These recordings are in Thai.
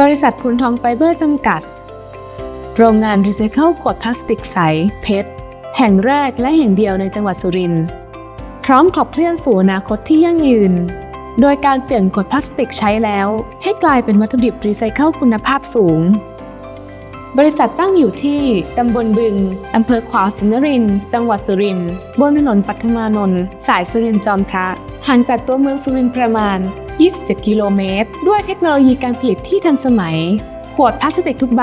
บริษัทพูนทองไฟเบอร์จำกัด โรงงานรีไซเคิลขวดพลาสติกใสเพชรแห่งแรกและแห่งเดียวในจังหวัดสุรินทร์พร้อมขับเคลื่อนสู่อนาคตที่ยั่งยืน โดยการเปลี่ยนขวดพลาสติกใช้แล้ว ให้กลายเป็นวัตถุดิบรีไซเคิลคุณภาพสูง บริษัทตั้งอยู่ที่ตำบลบึงอำเภอขวาวสินนรินทร์จังหวัดสุรินทร์บนถนนปัทมานนท์สายสุรินทร์จอมพระห่างจากตัวเมืองสุรินทร์ประมาณ 27 กิโลเมตร ด้วยเทคโนโลยีการผลิตที่ทันสมัย ขวดพลาสติกทุกใบ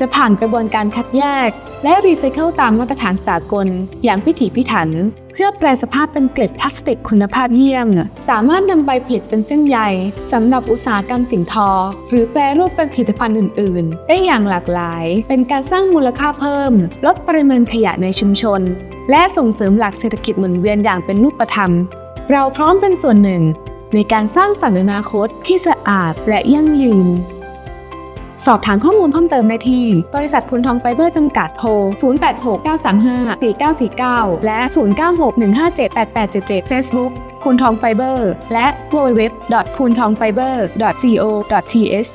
จะผ่านกระบวนการคัดแยก และรีไซเคิลตามมาตรฐานสากล อย่างพิถีพิถัน เพื่อแปลสภาพเป็นเกล็ดพลาสติกคุณภาพเยี่ยม สามารถนำไปผลิตเป็นเส้นใยสำหรับอุตสาหกรรมสิ่งทอ หรือแปรรูปเป็นผลิตภัณฑ์อื่น ๆ ได้อย่างหลากหลาย เป็นการสร้างมูลค่าเพิ่ม ลดปริมาณขยะในชุมชน และส่งเสริมหลักเศรษฐกิจหมุนเวียนอย่างเป็นรูปธรรมเราพร้อมเป็นส่วนหนึ่ง ในการสร้างสรรค์อนาคตที่สะอาดและยั่งยืน สอบถามข้อมูลเพิ่มเติมได้ที่ บริษัทพุนทองไฟเบอร์จำกัดโทร 0869354949 และ 0961578877 Facebook พุนทองไฟเบอร์และ www.puntongfiber.co.th